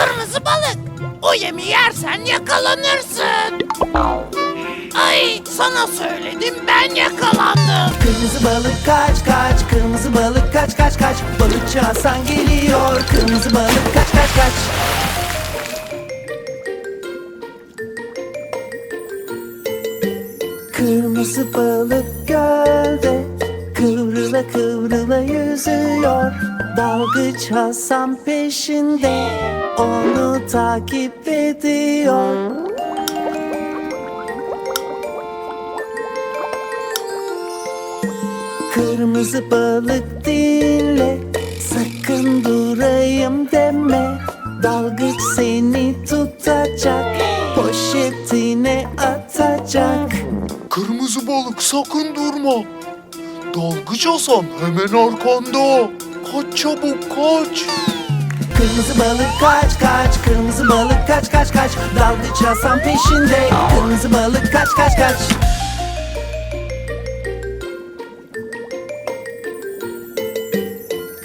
Kırmızı balık. O yemi yersen yakalanırsın. Ay sana söyledim ben yakalandım. Kırmızı balık kaç kaç Kırmızı balık kaç kaç kaç Balıkçı Hasan geliyor Kırmızı balık kaç kaç kaç Kırmızı balık gölde Kıvrıla kıvrıla yüzüyor Dalgıç Hasan peşinde Onu takip ediyor Kırmızı balık dinle Sakın durayım deme Dalgıç seni tutacak Poşetine atacak Kırmızı balık sakın durma. Dalgıç Hasan hemen arkanda. Kaç çabuk kaç. Kırmızı balık kaç kaç. Kırmızı balık kaç kaç kaç. Dalgıç Hasan peşinde. Kırmızı balık kaç kaç kaç.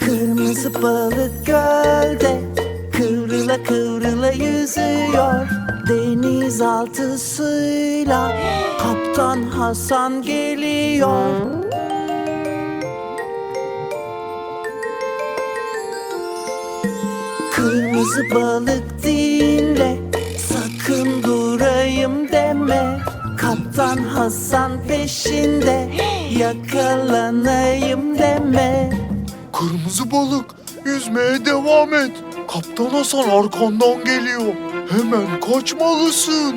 Kırmızı balık gölde Kıvrıla kıvrıla yüzüyor. Denizaltı suyla Kaptan Hasan geliyor Kırmızı balık dinle Sakın durayım deme Kaptan Hasan peşinde Yakalanayım deme Kırmızı balık yüzmeye devam et. Kaptan Hasan arkandan geliyor. Hemen kaçmalısın.